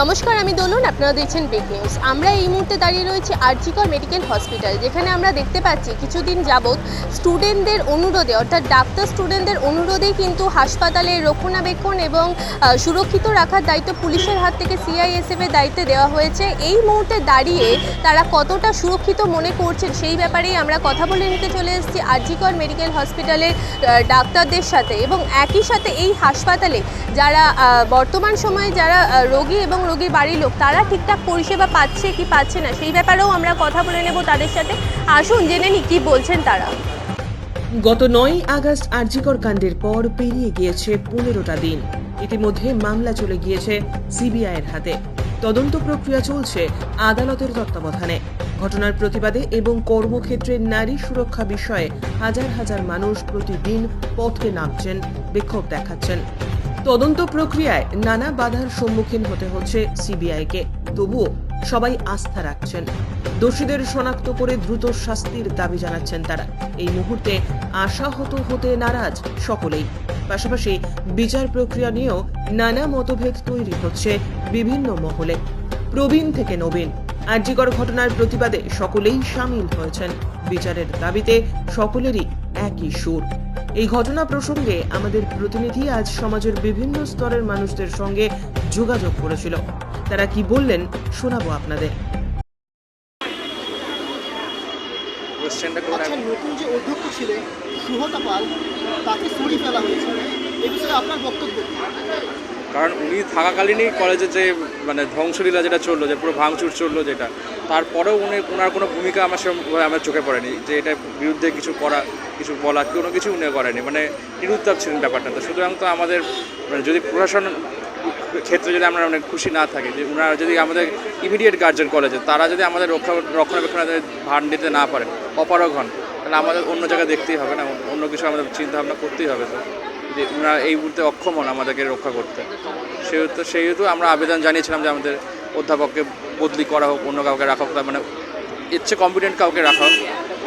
নমস্কার, আমি দোলন, আপনারা দেখছেন বিগ নিউজ আমরা এই মুহূর্তে দাঁড়িয়ে রয়েছি আরজিকর মেডিকেল হসপিটাল, যেখানে আমরা দেখতে পাচ্ছি কিছুদিন যাবৎ স্টুডেন্টদের অনুরোধে, অর্থাৎ ডাক্তার স্টুডেন্টদের অনুরোধেই কিন্তু হাসপাতালের রক্ষণাবেক্ষণ এবং সুরক্ষিত রাখার দায়িত্ব পুলিশের হাত থেকে সিআইএসএফ এর দায়িত্বে দেওয়া হয়েছে। এই মুহূর্তে দাঁড়িয়ে তারা কতটা সুরক্ষিত মনে করছেন সেই ব্যাপারেই আমরা কথা বলে নিতে চলে এসেছি আরজিকর মেডিকেল হসপিটালের ডাক্তারদের সাথে। এবং একই সাথে এই হাসপাতালে যারা বর্তমান সময়ে যারা রোগী এবং রোগীর বাড়ির লোক, তারা ঠিকঠাক পরিষেবা পাচ্ছে কি পাচ্ছে না? সেই ব্যাপারেও আমরা কথা বলে নেব তাদের সাথে। আসুন, জেনে নি কি বলছেন তারা। গত নয় আগস্ট আরজিকর কাণ্ডের পর পেরিয়ে গিয়েছে পনেরোটা দিন। ইতিমধ্যে মামলা চলে গিয়েছে সিবিআইয়ের হাতে। তদন্ত প্রক্রিয়া চলছে আদালতের তত্ত্বাবধানে। ঘটনার প্রতিবাদে এবং কর্মক্ষেত্রে নারী সুরক্ষা বিষয়ে হাজার হাজার মানুষ প্রতিদিন পথে নামছেন, বিক্ষোভ দেখাচ্ছেন। তদন্ত প্রক্রিয়ায় নানা বাধার সম্মুখীন হতে হচ্ছে সিবিআইকে। তবুও সবাই আস্থা রাখছেন। দোষীদের শনাক্ত করে দ্রুত শাস্তির দাবি জানাচ্ছেন তারা। এই মুহূর্তে আশাহত হতে নারাজ সকলেই। পাশাপাশি বিচার প্রক্রিয়া নিয়েও নানা মতভেদ তৈরি হচ্ছে বিভিন্ন মহলে। প্রবীণ থেকে নবীন, আর্যিকর ঘটনার প্রতিবাদে সকলেই সামিল হয়েছেন। বিচারের দাবিতে সকলেরই একই সুর। এই ঘটনা প্রসঙ্গে আমাদের প্রতিনিধি আজ সমাজের বিভিন্ন স্তরের মানুষদের সঙ্গে যোগাযোগ করেছিল। তারা কি বললেন শোনাবো আপনাদের। আচ্ছা নতুন যে অধ্যক্ষ ছিলেন সুহতা পাল তাকে সরিয়ে ফেলা হয়েছে। এ বিষয়ে আপনার বক্তব্য? কারণ উনি থাকাকালীনই কলেজে যে মানে ধ্বংসলীলা যেটা চলল, যে পুরো ভাঙচুর চলল যেটা, তারপরেও উনি ওনার কোনো ভূমিকা আমার সেরকমভাবে আমার চোখে পড়েনি, যে এটা বিরুদ্ধে কিছু করা, কিছু বলা, কোনো কিছু উনি করেনি মানে নিরুত্তাপ ছিলেন ব্যাপারটা তো। সুতরাং তো আমাদের মানে যদি প্রশাসন ক্ষেত্রে যদি আমরা মানে খুশি না থাকি, যে ওনারা যদি আমাদের ইমিডিয়েট গার্জেন কলেজে তারা যদি আমাদের রক্ষা রক্ষণাবেক্ষণের ভার নিতে না পারেন, অপারগ হন, তাহলে আমাদের অন্য জায়গায় দেখতেই হবে না, অন্য কিছু আমাদের চিন্তা ভাবনা করতেই হবে তো। যে ওনারা এই মুহূর্তে অক্ষম হন আমাদেরকে রক্ষা করতে। সেহেতু সেহেতু আমরা আবেদন জানিয়েছিলাম যে আমাদের অধ্যাপককে বদলি করা হোক, অন্য কাউকে রাখা হোক মানে ইচ্ছে কম্পিটেন্ট কাউকে রাখা হোক।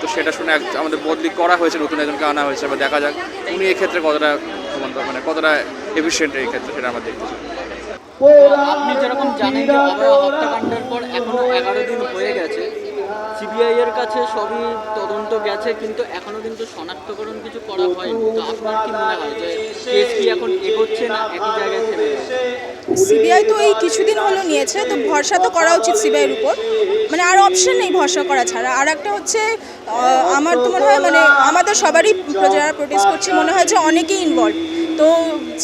তো সেটা শুনে আমাদের বদলি করা হয়েছে, নতুন একজনকে আনা হয়েছে বা দেখা যাক উনি এক্ষেত্রে কতটা মানে কতটা এফিসিয়েন্ট এই ক্ষেত্রে সেটা আমরা দেখতে চাই। আপনি যেরকম জানেন যে হত্যাকাণ্ডের পর এখনও এগারো দিন হয়ে গেছে সিবিআই এর কাছে সবই তদন্ত গেছে, কিন্তু এখনও কিন্তু শনাক্তকরণ কিছু করা হয়নি। তো আপনার কি মনে হয় যে কেস কি এখন এগোচ্ছে না একই জায়গায় থেমে সিবিআই তো এই কিছুদিন হলো নিয়েছে, তো ভরসা তো করা উচিত সিবিআইয়ের উপর। মানে আর অপশন নেই ভরসা করা ছাড়া। আর একটা হচ্ছে আমার তো মনে হয় মানে আমাদের সবারই যারা প্রোটেস্ট করছে, মনে হয় যে অনেকেই ইনভলভ তো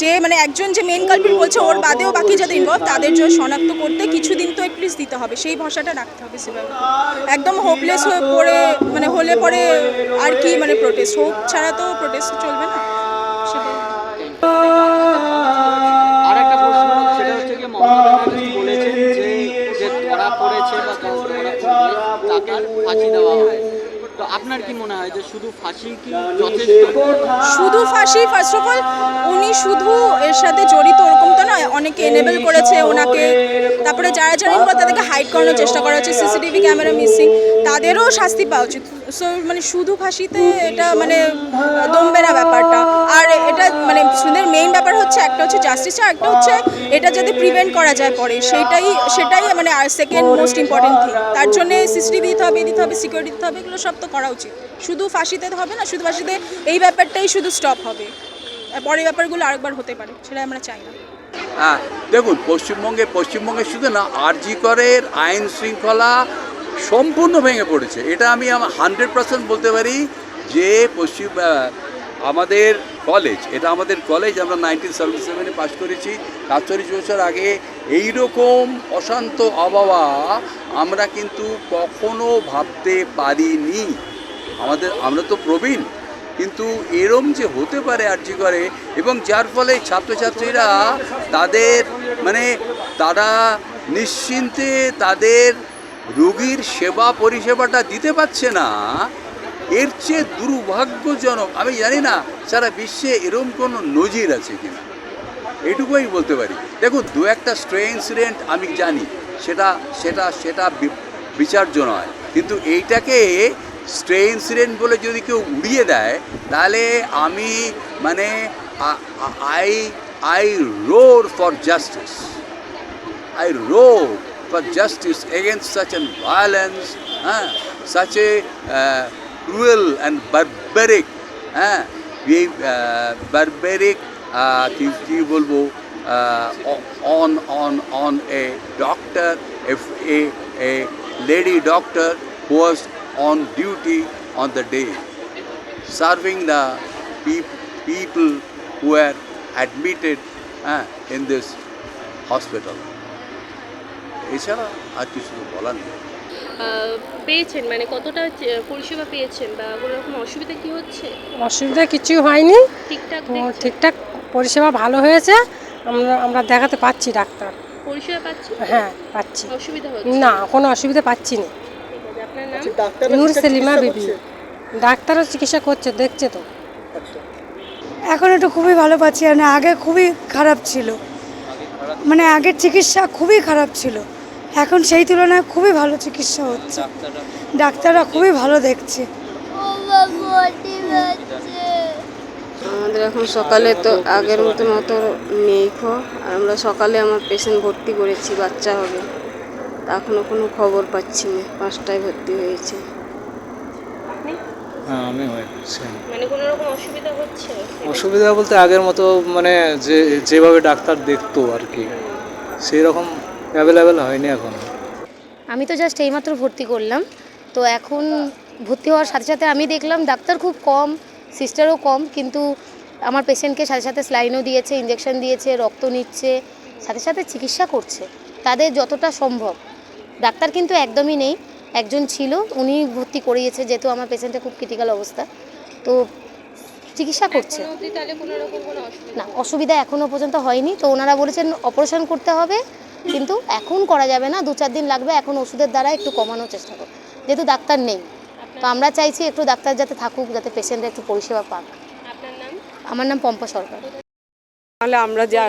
যে মানে একজন যে মেন কালপিট বলছে, ওর বাদেও বাকি যাদের ইনভলভ তাদের জন্য শনাক্ত করতে কিছুদিন তো একটু দিতে হবে। সেই ভরসাটা রাখতে হবে সেভাবে। একদম হোপলেস হয়ে পড়ে মানে হলে পরে আর কি মানে প্রোটেস্ট হোপ ছাড়া তো প্রোটেস্ট চলবে না। যে ধরা পড়েছে বা তাকে ফাঁসি দেওয়া হয়। আপনার কি মনে হয় যে শুধু ফাঁসি কি যথেষ্ট? শুধু ফাঁসি ফার্স্ট অফ অল উনি শুধু এর সাথে জড়িত ওরকম তো নয়, অনেকে এনেবল করেছে ওনাকে। তারপরে যারা যারা ইনভলভ তাদেরকে হাইড করানোর চেষ্টা করা হচ্ছে সিসিটিভি ক্যামেরা মিসিং তাদেরও শাস্তি পাওয়া উচিত। সো মানে শুধু ফাঁসিতে এটা মানে দমবে না ব্যাপারটা। আর এটা মানে সুদের মেইন ব্যাপার হচ্ছে, একটা হচ্ছে জাস্টিস আর একটা হচ্ছে এটা যাতে প্রিভেন্ট করা যায় পরে। সেটাই সেটাই মানে আর সেকেন্ড মোস্ট ইম্পর্টেন্ট থিং তার জন্য সিসিটিভি দিতে হবে দিতে হবে সিকিউরিটি দিতে হবে, এগুলো সব তো করা উচিত। শুধু ফাঁসিতে হবে না, শুধু ফাঁসিতে এই ব্যাপারটাই শুধু স্টপ হবে। পরের ব্যাপারগুলো আরেকবার হতে পারে, সেটা আমরা চাই না। হ্যাঁ দেখুন, পশ্চিমবঙ্গে পশ্চিমবঙ্গে শুধু না আরজি করের আইন শৃঙ্খলা সম্পূর্ণ ভেঙে পড়েছে। এটা আমি আমার হান্ড্রেড পার্সেন্ট বলতে পারি যে পশ্চিম আমাদের কলেজ, এটা আমাদের কলেজ, আমরা নাইনটিন সেভেন্টি সেভেনে পাশ করেছি। সাতচল্লিশ বছর আগে এই রকম অশান্ত আবহাওয়া আমরা কিন্তু কখনো ভাবতে পারিনি। আমাদের, আমরা তো প্রবীণ, কিন্তু এরম যে হতে পারে আর আর্জি করে, এবং যার ফলে ছাত্রছাত্রীরা তাদের মানে তারা নিশ্চিন্তে তাদের রোগীর সেবা পরিষেবাটা দিতে পারছে না এর চেয়ে দুর্ভাগ্যজনক আমি জানি না সারা বিশ্বে এরম কোনো নজির আছে কিনা। এটুকুই বলতে পারি। দেখুন দু একটা স্ট্রে ইনসিডেন্ট আমি জানি সেটা সেটা সেটা বিচার্য নয়। কিন্তু এইটাকে স্ট্রে ইনসিডেন্ট বলে যদি কেউ উড়িয়ে দেয় তাহলে আমি মানে I I roar for justice. I row for justice against such a violence হ্যাঁ? a uh, cruel and barbaric, huh? we, uh, barbaric uh, কি কি বলবো uh, on on on a doctor, if a a lady doctor who was on duty on the day, serving the peop- people who were admitted uh, in this hospital. এছাড়া আর কিছু তো বলার নেই আহ, পেয়েছেন? মানে কতটা পরিষেবা পেয়েছেন বা কোনো রকম অসুবিধা কি হচ্ছে? অসুবিধা কিছু হয়নি। ঠিকঠাক ঠিকঠাক পরিষেবা ভালো হয়েছে। আমরা আমরা দেখাতে পাচ্ছি ডাক্তার। পরিষেবা পাচ্ছেন? হ্যাঁ পাচ্ছি। অসুবিধা হচ্ছে? না কোনো অসুবিধা পাচ্ছি না। আপনার নাম? নূর সেলিমা চিকিৎসা বিবি। করছে? ডাক্তারও চিকিৎসা করছে দেখছে তো। আচ্ছা। এখন একটু খুবই ভালো পাচ্ছি মানে আগে খুবই খারাপ ছিল। মানে আগের চিকিৎসা খুবই খারাপ ছিল। এখন সেই তুলনায় খুবই ভালো চিকিৎসা হচ্ছে। ডাক্তাররা খুবই ভালো দেখছে। আমাদের এখন সকালে তো আগের মতো মতো নেই খো। আর আমরা সকালে আমার পেশেন্ট ভর্তি করেছি বাচ্চা হবে। তা এখনও কোনো খবর পাচ্ছি না। পাঁচটায় ভর্তি হয়েছে। হ্যাঁ আমি মানে কোনো রকম অসুবিধা হচ্ছে? অসুবিধা বলতে আগের মতো মানে যে যেভাবে ডাক্তার দেখতো আর কি সেই রকম অ্যাভেলেবেল হয়নি এখন। আমি তো জাস্ট এইমাত্র ভর্তি করলাম। তো এখন ভর্তি হওয়ার সাথে সাথে আমি দেখলাম ডাক্তার খুব কম সিস্টারও কম কিন্তু আমার পেশেন্টকে সাথে সাথে স্লাইনও দিয়েছে ইঞ্জেকশন দিয়েছে রক্ত নিচ্ছে সাথে সাথে চিকিৎসা করছে। তাদের যতটা সম্ভব। ডাক্তার কিন্তু একদমই নেই একজন ছিল উনি ভর্তি করিয়েছে যেহেতু আমার পেশেন্টের খুব ক্রিটিক্যাল অবস্থা। তো চিকিৎসা করছে। এখনও অবধি তাহলে কোনো রকম কোনো অসুবিধা না অসুবিধা এখনও পর্যন্ত হয়নি। তো ওনারা বলেছেন অপারেশন করতে হবে কিন্তু এখন করা যাবে না দু চার দিন লাগবে এখন ওষুধের দ্বারা একটু কমানোর চেষ্টা করো যেহেতু ডাক্তার নেই তো আমরা চাইছি একটু ডাক্তার যাতে থাকুক যাতে পেশেন্টরা একটু পরিষেবা পাক। আমার নাম পম্পা সরকার। তাহলে আমরা যা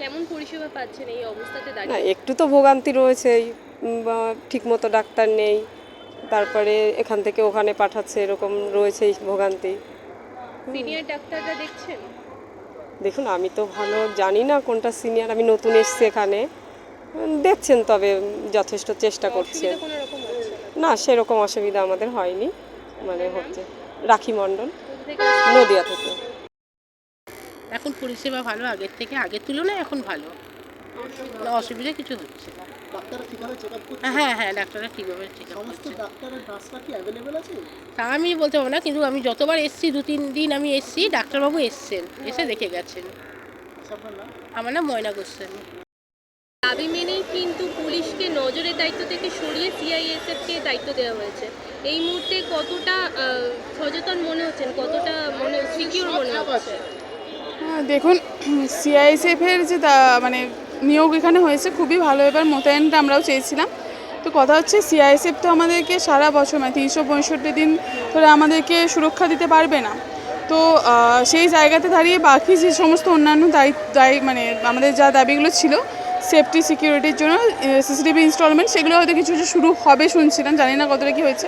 কেমন পরিষেবা পাচ্ছেন এই অবস্থাতে না দাঁড়িয়ে? একটু তো ভোগান্তি রয়েছেই ঠিক মতো ডাক্তার নেই তারপরে এখান থেকে ওখানে পাঠাচ্ছে এরকম রয়েছে ভোগান্তি। সিনিয়র ডাক্তাররা দেখছেন? দেখুন আমি তো ভালো জানি না কোনটা সিনিয়র আমি নতুন এসছি এখানে। দেখছেন তবে যথেষ্ট চেষ্টা করছে। না? সেরকম অসুবিধা আমাদের হয়নি। মানে হচ্ছে রাখি মণ্ডল নদিয়া থেকে। এখন পরিষেবা ভালো আগের থেকে? আগের তুলনায় এখন ভালো। অসুবিধা কিছু হচ্ছে না। চেক করছে? হ্যাঁ হ্যাঁ ডাক্তাররা ঠিকভাবে ঠিক সমস্ত ডাক্তারের নার্সরা কি অ্যাভেলেবেল আছে? তা আমি বলতে পারব না কিন্তু আমি যতবার এসছি দু তিন দিন আমি এসছি ডাক্তারবাবু এসছেন এসে দেখে গেছেন। আচ্ছা, আমার নাম ময়না গোস্বামী। দাবি মেনেই কিন্তু পুলিশকে নজরের দায়িত্ব থেকে সরিয়ে সিআইএসএফ কে দায়িত্ব দেওয়া হয়েছে। এই মুহূর্তে কতটা সচেতন মনে হচ্ছেন? কতটা মনে সিকিউর মনে হচ্ছে? হ্যাঁ, দেখুন সিআইএসএফের যে দা- মানে নিয়োগ এখানে হয়েছে, খুবই ভালো। এবার মোতায়েনটা আমরাও চেয়েছিলাম। তো কথা হচ্ছে সিআইএসএফ তো আমাদেরকে সারা বছর মানে তিনশো পঁয়ষট্টি দিন ধরে আমাদেরকে সুরক্ষা দিতে পারবে না। তো সেই জায়গাতে দাঁড়িয়ে বাকি যে সমস্ত অন্যান্য দায়ী মানে আমাদের যা দাবিগুলো ছিল সেফটি সিকিউরিটির জন্য সিসিটিভি ইনস্টলমেন্ট সেগুলো হয়তো কিছু কিছু শুরু হবে শুনছিলাম, জানি না কতটা কী হয়েছে।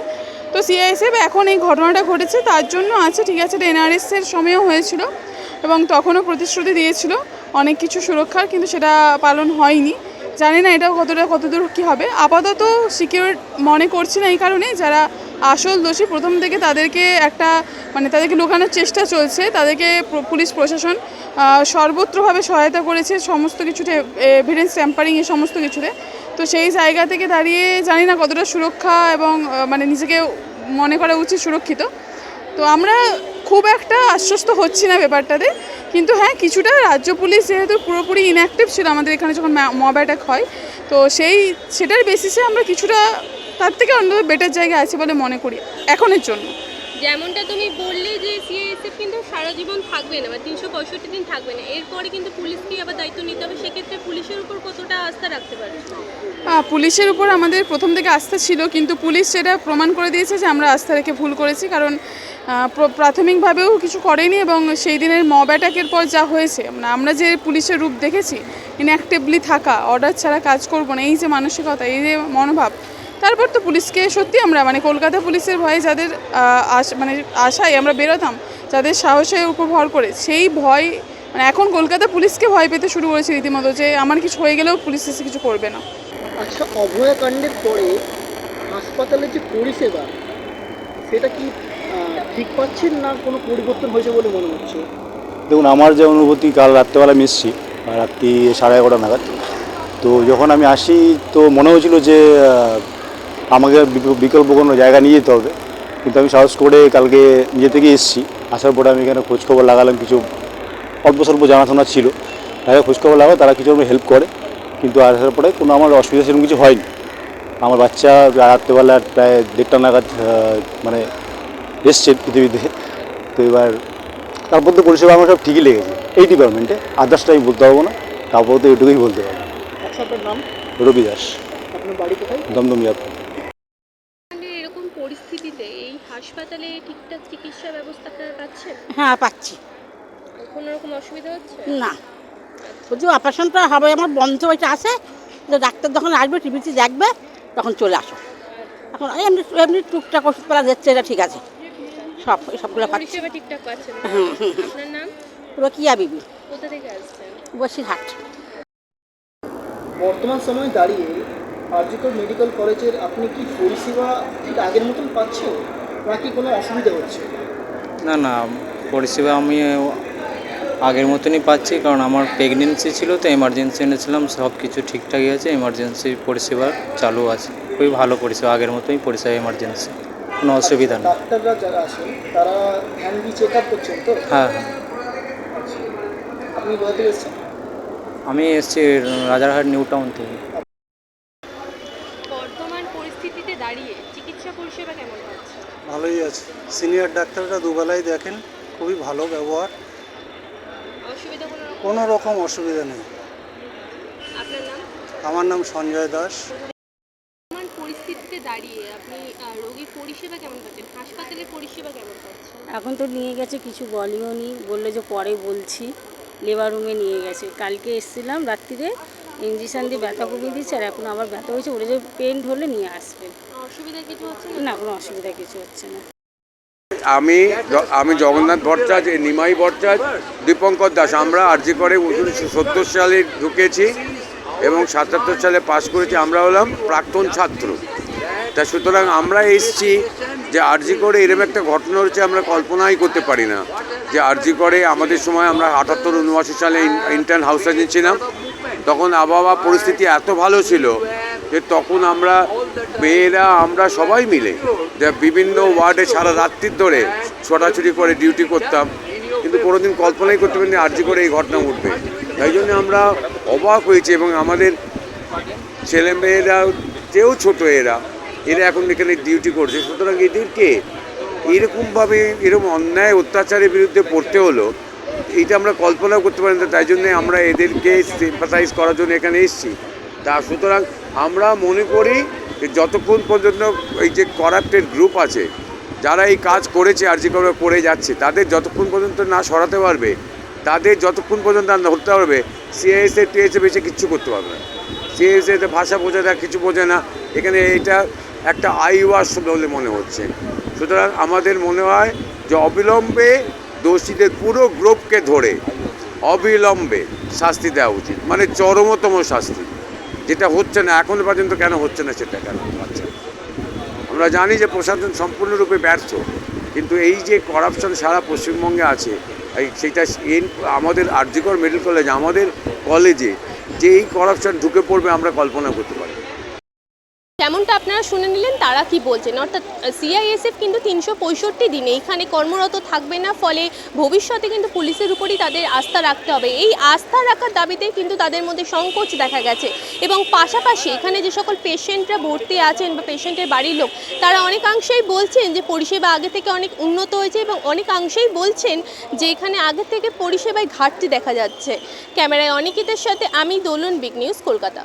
তো সিআইএসএফ এখন এই ঘটনাটা ঘটেছে, তার জন্য আছে, ঠিক আছে, এটা এনআরএসের সময়ও হয়েছিল এবং তখনও প্রতিশ্রুতি দিয়েছিল। অনেক কিছু সুরক্ষার, কিন্তু সেটা পালন হয়নি। জানি না এটা কতটা, কতদূর কী হবে। আপাতত সিকিউর মনে করছি না এই কারণে। যারা আসল দোষী, প্রথম থেকে তাদেরকে একটা মানে তাদেরকে লুকানোর চেষ্টা চলছে। তাদেরকে পুলিশ, প্রশাসন সর্বত্রভাবে সহায়তা করেছে সমস্ত কিছুতে এভিডেন্স ট্যাম্পারিং এই সমস্ত কিছুতে। তো সেই জায়গা থেকে দাঁড়িয়ে জানি না কতটা সুরক্ষা এবং মানে নিজেকে মনে করা উচিত সুরক্ষিত। তো আমরা খুব একটা আশ্বস্ত হচ্ছি না ব্যাপারটাতে। কিন্তু হ্যাঁ কিছুটা রাজ্য পুলিশ যেহেতু পুরোপুরি ইনঅ্যাক্টিভ ছিল আমাদের এখানে যখন মব অ্যাটাক হয়, তো সেই, সেটার বেসিসে আমরা কিছুটা তার থেকে অন্তত বেটার জায়গায় আছে বলে মনে করি এখনের জন্য। যেমনটা তুমি বললে যে সিআইএসএফ কিন্তু সারা জীবন থাকবে না বা তিনশো পঁয়ষট্টি দিন থাকবে না এরপরে কিন্তু পুলিশকে আবার দায়িত্ব নিতে হবে সেক্ষেত্রে পুলিশের উপর কতটা আস্থা রাখতে পারে আহ, পুলিশের উপর আমাদের প্রথম থেকে আস্থা ছিল কিন্তু পুলিশ সেটা প্রমাণ করে দিয়েছে যে আমরা আস্থা রেখে ভুল করেছি কারণ প্রাথমিকভাবেও কিছু করেনি এবং সেই দিনের মব অ্যাটাকের পর যা হয়েছে মানে আমরা যে পুলিশের রূপ দেখেছি ইনঅ্যাক্টিভলি থাকা অর্ডার ছাড়া কাজ করব না এই যে মানসিকতা এই যে মনোভাব তারপর তো পুলিশকে সত্যি আমরা মানে কলকাতা পুলিশের ভয়ে যাদের মানে আশায় আমরা বেরোতাম যাদের সাহসের উপর ভর করে সেই ভয় মানে এখন কলকাতা পুলিশকে ভয় পেতে শুরু করেছে রীতিমতো যে আমার কিছু হয়ে গেলেও পুলিশ এসে কিছু করবে না। আচ্ছা অভয়া কাণ্ডের পরে হাসপাতালের যে পরিষেবা সেটা কি ঠিক পাচ্ছেন না কোনো পরিবর্তন হয়েছে বলে মনে হচ্ছে? দেখুন আমার যে অনুভূতি কাল রাত্রেবেলা এসেছি রাত্রি সাড়ে এগারোটা নাগাদ। তো যখন আমি আসি তো মনে হয়েছিল যে আমাকে বিকল্প কোনো জায়গা নিয়ে যেতে হবে। কিন্তু আমি সাহস করে কালকে নিজে থেকে এসেছি। আসার পরে আমি এখানে খোঁজখবর লাগালাম কিছু অল্প স্বল্প জানাশোনা ছিল। তারা খোঁজখবর লাগাও তারা কিছু আমাকে হেল্প করে। কিন্তু আসার পরে কোনো আমার অসুবিধা সেরকম কিছু হয়নি। আমার বাচ্চা রাত্রেবেলা প্রায় দেড়টা নাগাদ মানে এসছে পৃথিবীতে। তো এবার তারপর তো পরিষেবা আমার সব ঠিকই লেগেছে। এই ডিপার্টমেন্টে আদার্সটা আমি বলতে পারব না। তারপর তো এটুকুই বলতে পারব। আচ্ছা নাম? রবি দাস। দমদম ইয়ারপোর্ট এরকম পরিস্থিতিতে এই হাসপাতালে ঠিকঠাক চিকিৎসা ব্যবস্থা আপনারা পাচ্ছেন? হ্যাঁ পাচ্ছি। কোনো রকম অসুবিধা হচ্ছে? না। বলছি অপারেশনটা হবে আমার বন্ধ হয়েছে আছে। যে ডাক্তার যখন আসবে টিভিতে দেখবে তখন চলে আসো। এখন এমনি এমনি টুকটাক ওষুধপালা দিচ্ছে এটা ঠিক আছে। সব সবগুলো পাচ্ছি। পরিষেবা ঠিকঠাক পাচ্ছেন হুম হুম হুম। আপনার নাম? পুরো বিবি? কোথা থেকে আসছেন? বসিরহাট। বর্তমান সময়ে দাঁড়িয়ে আরজিকর মেডিকেল কলেজের আপনি কি পরিষেবা ঠিক আগের মতন পাচ্ছেন? নাকি কোনো অসুবিধা হচ্ছে? না না পরিষেবা আমি আগের মতনই পাচ্ছি কারণ আমার প্রেগনেন্সি ছিল তো এমার্জেন্সি এনেছিলাম সব কিছু ঠিকঠাকই আছে এমার্জেন্সি পরিষেবা চালু আছে। খুবই ভালো পরিষেবা আগের মতোই পরিষেবা এমার্জেন্সি কোনো অসুবিধা নেই। ডাক্তাররা যারা আসেন তারা হ্যান্ডি চেক আপ করছেন তো? হ্যাঁ হ্যাঁ। আপনি কোথা থেকে এসেছেন? আমি এসেছি রাজারহাট নিউ টাউন থেকে বর্তমান পরিস্থিতিতে দাঁড়িয়ে চিকিৎসা পরিষেবা কেমন পাচ্ছে ভালোই আছে। সিনিয়র ডাক্তাররা দুবেলাই দেখেন খুবই ভালো ব্যবহার। অসুবিধা কোনো রকম? অসুবিধা নেই। আমার নাম সঞ্জয় দাস। পরিস্থিতিতে দাঁড়িয়ে আপনি রোগীর পরিষেবা কেমন পাচ্ছেন? হাসপাতালের পরিষেবা কেমন পাচ্ছেন? এখন তো নিয়ে গেছে কিছু বলেও নি। বলল যে পরে বলছি লেবার রুমে নিয়ে গেছে। কালকে এসেছিলাম রাত্রিরে ইঞ্জেকশান দিয়ে ব্যথা কমিয়ে দিচ্ছে আর এখন আবার ব্যথা হয়েছে। ওরা যে পেন হলে নিয়ে আসবে। অসুবিধা কিছু হচ্ছে না? না কোনো অসুবিধা কিছু হচ্ছে না। আমি আমি জগন্নাথ ভট্টাচ নিমাই ভট্টাচ, দীপঙ্কর দাস। আমরা আরজি করে উনিশশো সত্তর সালে ঢুকেছি এবং সাতাত্তর সালে পাশ করেছি, আমরা হলাম প্রাক্তন ছাত্র। তা সুতরাং আমরা এসছি যে আরজি করে এরকম একটা ঘটনা হচ্ছে, আমরা কল্পনাই করতে পারি না যে আরজি করে আমাদের সময় আমরা আটাত্তর উনআশি সালে ইন্টার্ন হাউসে ছিলাম। তখন আবহাওয়া পরিস্থিতি এত ভালো ছিল যে তখন আমরা মেয়েরা, আমরা সবাই মিলে যে বিভিন্ন ওয়ার্ডে সারা রাত্রির ধরে ছোটাছুটি করে ডিউটি করতাম। কিন্তু কোনোদিন কল্পনাই করতে পারিনি আর্জি করে এই ঘটনা উঠবে তাই জন্য আমরা অবাক হয়েছি এবং আমাদের ছেলেমেয়েরা যেও ছোট এরা এরা এখন এখানে ডিউটি করছে। সুতরাং এদেরকে এরকমভাবে এরকম অন্যায় অত্যাচারের বিরুদ্ধে পড়তে হলো, এইটা আমরা কল্পনাও করতে পারি না তাই জন্য আমরা এদেরকে সিম্পাথাইজ করার জন্য এখানে এসেছি। তা সুতরাং আমরা মনে করি যতক্ষণ পর্যন্ত এই যে করাপ্টেড গ্রুপ আছে, যারা এই কাজ করেছে আর যে করে যাচ্ছে, তাদের যতক্ষণ পর্যন্ত না সরাতে পারবে, তাদের যতক্ষণ পর্যন্ত না ধরতে পারবে সিআইএসএ টিএসএ বেশি কিচ্ছু করতে পারবে না। সিআইএসএতে ভাষা বোঝে না, কিছু বোঝে না। এখানে এটা একটা আই ওয়াশ বলে মনে হচ্ছে। সুতরাং আমাদের মনে হয় যে অবিলম্বে দোষীদের পুরো গ্রুপকে ধরে অবিলম্বে শাস্তি দেওয়া উচিত মানে চরমতম শাস্তি। যেটা হচ্ছে না, এখন পর্যন্ত কেন হচ্ছে না সেটা কেন? হচ্ছে আমরা জানি যে প্রশাসন সম্পূর্ণরূপে ব্যর্থ, কিন্তু এই যে করাপশন সারা পশ্চিমবঙ্গে আছে, এই সেটা আমাদের আর্যিকর মেডিকেল কলেজ আমাদের কলেজে যে এই করাপশন ঢুকে পড়বে আমরা কল্পনা করতে পারি না। যেমনটা আপনারা শুনে নিলেন, তারা কি বলছেন? অর্থাৎ সিআইএসএফ কিন্তু তিনশো পঁয়ষট্টি দিনে এখানে কর্মরত থাকবে না, ফলে ভবিষ্যতে কিন্তু পুলিশের উপরই তাদের আস্থা রাখতে হবে। এই আস্থা রাখার দাবিতে কিন্তু তাদের মধ্যে সংকোচ দেখা গেছে। এবং পাশাপাশি এখানে যে সকল পেশেন্টরা ভর্তি আছেন বা পেশেন্টের বাড়ির লোক, তারা অনেকাংশেই বলছেন যে পরিষেবা আগে থেকে অনেক উন্নত হয়েছে এবং অনেকাংশেই বলছেন যে এখানে আগে থেকে পরিষেবায় ঘাটতি দেখা যাচ্ছে। ক্যামেরায় অনিকিতের সাথে আমি দোলন বিগ নিউজ, কলকাতা।